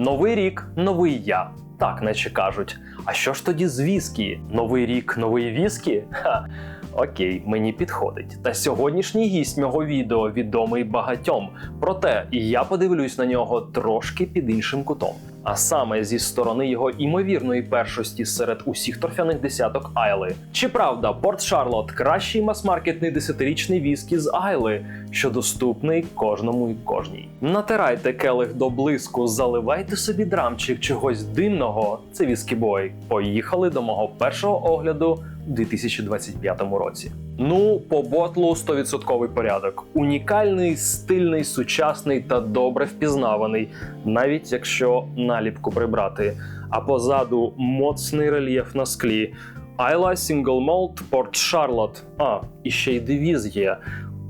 Новий рік, новий я. Так, наче кажуть. А що ж тоді з віскі? Новий рік, новий віскі? Ха. Окей, мені підходить. Та сьогоднішній гість мого відео відомий багатьом. Проте я подивлюсь на нього трошки під іншим кутом. А саме зі сторони його імовірної першості серед усіх торфяних десяток Айли. Чи правда, Порт Шарлот кращий мас-маркетний десятирічний віскі з Айли, що доступний кожному і кожній. Натирайте келих до блиску, заливайте собі драмчик чогось димного. Це віскібой. Поїхали до мого першого огляду 2025 році. Ну, по ботлу 100% порядок. Унікальний, стильний, сучасний та добре впізнаваний, навіть якщо наліпку прибрати. А позаду моцний рельєф на склі. Айла Single Malt Port Charlotte. А, і ще й девіз є.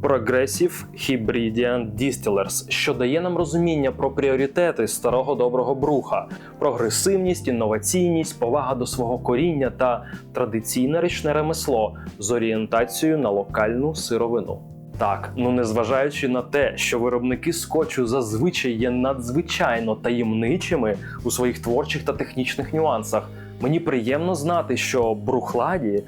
Progressive Hebridean Distillers, що дає нам розуміння про пріоритети старого доброго бруха, прогресивність, інноваційність, повага до свого коріння та традиційне річне ремесло з орієнтацією на локальну сировину. Так, ну незважаючи на те, що виробники скотчу зазвичай є надзвичайно таємничими у своїх творчих та технічних нюансах, мені приємно знати, що брухладі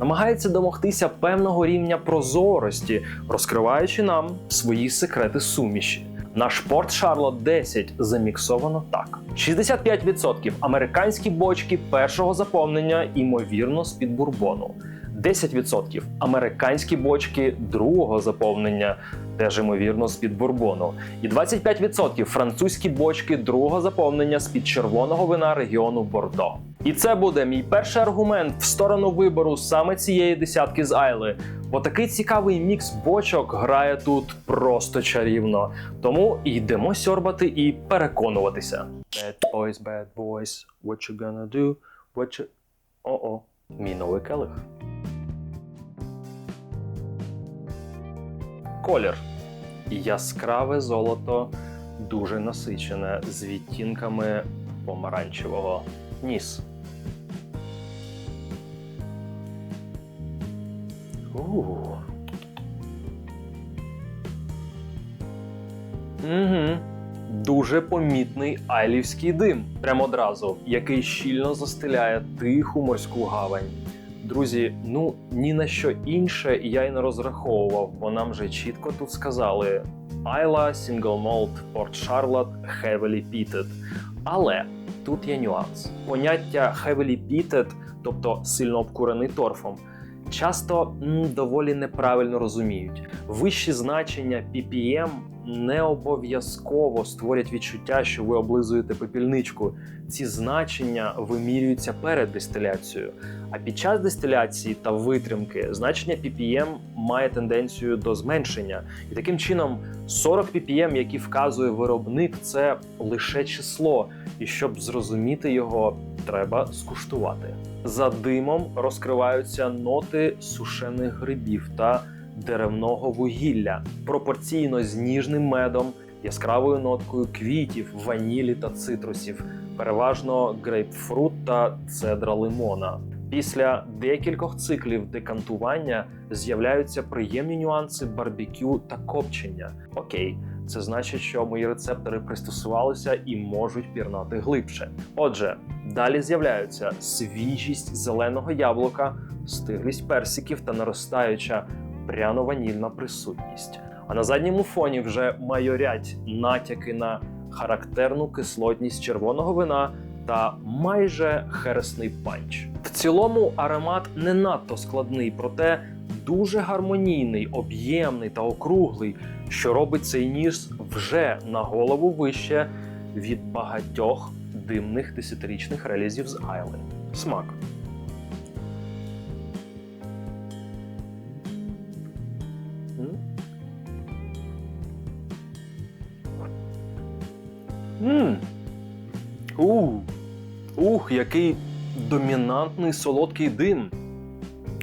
намагається домогтися певного рівня прозорості, розкриваючи нам свої секрети суміші. Наш порт Шарлот 10 заміксовано так: 65% американські бочки першого заповнення, імовірно, з-під бурбону. 10% американські бочки другого заповнення, теж ймовірно з-під бурбону, і 25% французькі бочки другого заповнення з-під червоного вина регіону Бордо. І це буде мій перший аргумент в сторону вибору саме цієї десятки з Айли. Бо такий цікавий мікс бочок грає тут просто чарівно. Тому йдемо сьорбати і переконуватися. Bad boys, bad boys, what you gonna do? What you... О-о, мій новий келих. Колір. Яскраве золото, дуже насичене, з відтінками помаранчевого. Ніс. Ууу. Угу. Дуже помітний айлівський дим, прямо одразу, який щільно застеляє тиху морську гавань. Друзі, ну ні на що інше я й не розраховував, бо нам вже чітко тут сказали: Айла, Single Malt, Port Charlotte, Heavily Peated. Але тут є нюанс. Поняття heavily peated, тобто сильно обкурений торфом, часто доволі неправильно розуміють. Вищі значення PPM не обов'язково створять відчуття, що ви облизуєте пепільничку. Ці значення вимірюються перед дистиляцією. А під час дистиляції та витримки значення PPM має тенденцію до зменшення. І таким чином 40 PPM, які вказує виробник, це лише число. І щоб зрозуміти його, треба скуштувати. За димом розкриваються ноти сушених грибів та деревного вугілля пропорційно з ніжним медом, яскравою ноткою квітів, ванілі та цитрусів, переважно грейпфрут та цедра лимона. Після декількох циклів декантування з'являються приємні нюанси барбекю та копчення. Окей, це значить, що мої рецептори пристосувалися і можуть пірнати глибше. Отже, далі з'являються свіжість зеленого яблука, стиглість персиків та наростаюча пряно-ванільна присутність. А на задньому фоні вже майорять натяки на характерну кислотність червоного вина та майже хересний панч. В цілому аромат не надто складний, проте дуже гармонійний, об'ємний та округлий, що робить цей ніж вже на голову вище від багатьох димних десятирічних релізів з Айли. Смак. Мм. У. Ух, який домінантний солодкий дим.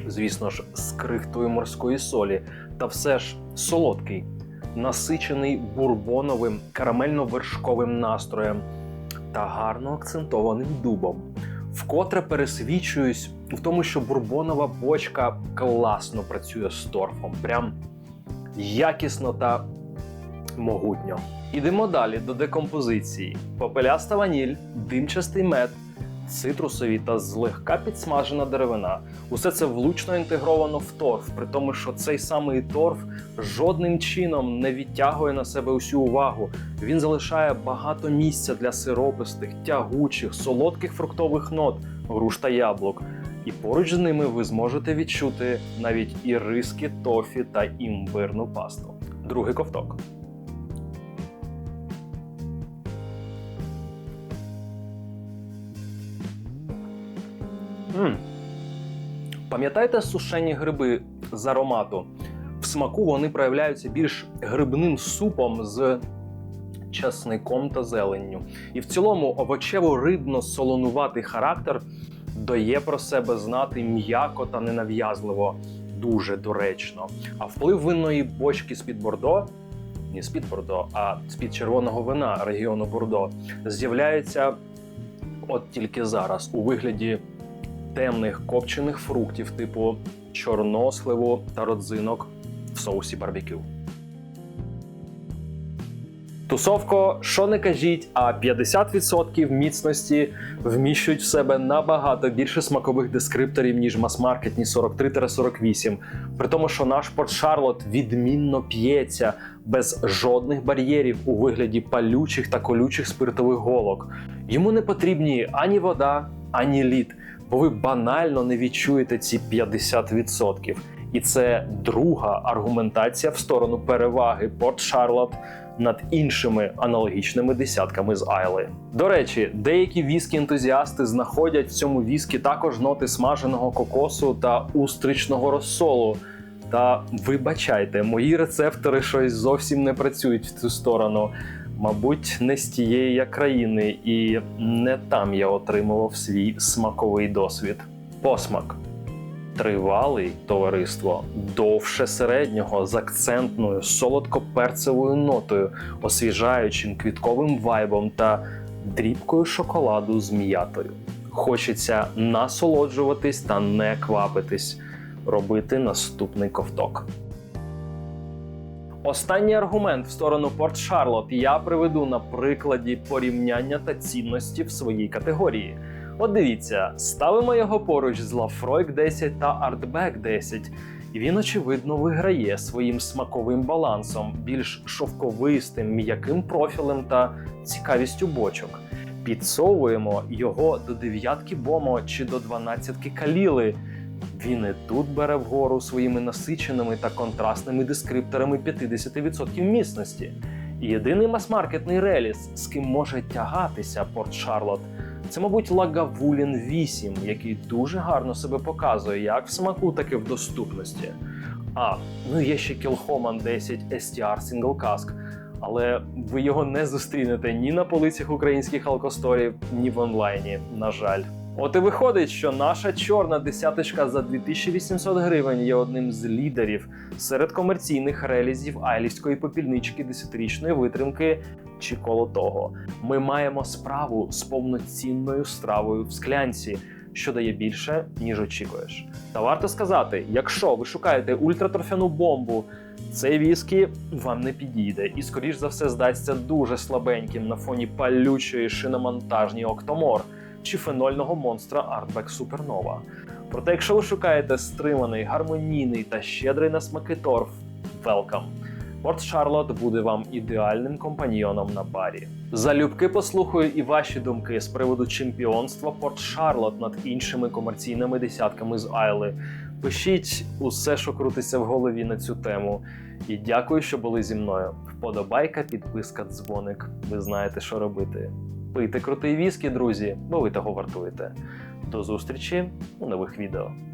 Звісно ж, з крихтою морської солі. Та все ж солодкий, насичений бурбоновим карамельно-вершковим настроєм та гарно акцентованим дубом. Вкотре пересвідчуюсь в тому, що бурбонова бочка класно працює з торфом. Прям якісно та могутньо. Ідемо далі до декомпозиції: попеляста ваніль, димчастий мед, цитрусові та злегка підсмажена деревина. Усе це влучно інтегровано в торф, при тому, що цей самий торф жодним чином не відтягує на себе усю увагу. Він залишає багато місця для сиропистих, тягучих, солодких фруктових нот, груш та яблук. І поруч з ними ви зможете відчути навіть і риски тофі та імбирну пасту. Другий ковток. Пам'ятаєте сушені гриби з аромату? В смаку вони проявляються більш грибним супом з часником та зеленню. І в цілому овочево-рибно-солонуватий характер дає про себе знати м'яко та ненав'язливо, дуже доречно. А вплив винної бочки з-під Бордо, не з-під Бордо, а з-під червоного вина регіону Бордо, з'являється от тільки зараз у вигляді темних копчених фруктів, типу чорносливу та родзинок в соусі барбекю. Тусовко, що не кажіть, а 50% міцності вміщують в себе набагато більше смакових дескрипторів, ніж мас-маркетні 43-48. При тому, що наш Порт Шарлот відмінно п'ється без жодних бар'єрів у вигляді палючих та колючих спиртових голок. Йому не потрібні ані вода, ані лід, бо ви банально не відчуєте ці 50%. І це друга аргументація в сторону переваги Порт Шарлот над іншими аналогічними десятками з Айли. До речі, деякі віскі-ентузіасти знаходять в цьому віскі також ноти смаженого кокосу та устричного розсолу. Та вибачайте, мої рецептори щось зовсім не працюють в цю сторону. Мабуть, не з тієї країни, і не там я отримував свій смаковий досвід. Посмак. Тривалий товариство довше середнього з акцентною солодко-перцевою нотою, освіжаючим квітковим вайбом та дрібкою шоколаду з м'ятою. Хочеться насолоджуватись та не квапитись, робити наступний ковток. Останній аргумент в сторону Порт Шарлот я приведу на прикладі порівняння та цінності в своїй категорії. От дивіться, ставимо його поруч з Lafroig 10 та Artback 10, і він, очевидно, виграє своїм смаковим балансом, більш шовковистим, м'яким профілем та цікавістю бочок. Підсовуємо його до дев'ятки Бомо чи до дванадцятки каліли. Він і тут бере вгору своїми насиченими та контрастними дескрипторами 50% міцності. Єдиний мас-маркетний реліс, з ким може тягатися Порт Шарлот, це, мабуть, Лагавулін 8, який дуже гарно себе показує як в смаку, так і в доступності. А, ну є ще Kilhoman 10 STR Single Cask, але ви його не зустрінете ні на полицях українських алкосторів, ні в онлайні, на жаль. От і виходить, що наша чорна десяточка за 2800 гривень є одним з лідерів серед комерційних релізів айлівської попільнички 10-річної витримки чи коло того. Ми маємо справу з повноцінною стравою в склянці, що дає більше, ніж очікуєш. Та варто сказати, якщо ви шукаєте ультраторфяну бомбу, цей віскі вам не підійде і, скоріш за все, здасться дуже слабеньким на фоні палючої шиномонтажні Октомор чи фенольного монстра Artback Supernova. Проте, якщо ви шукаєте стриманий, гармонійний та щедрий на смаки торф, welcome! Порт Шарлот буде вам ідеальним компаньйоном на барі. Залюбки послухаю і ваші думки з приводу чемпіонства Порт Шарлот над іншими комерційними десятками з Айли. Пишіть усе, що крутиться в голові на цю тему. І дякую, що були зі мною. Вподобайка, підписка, дзвоник. Ви знаєте, що робити. Пийте крутий віскі, друзі, бо ви того вартуєте. До зустрічі у нових відео.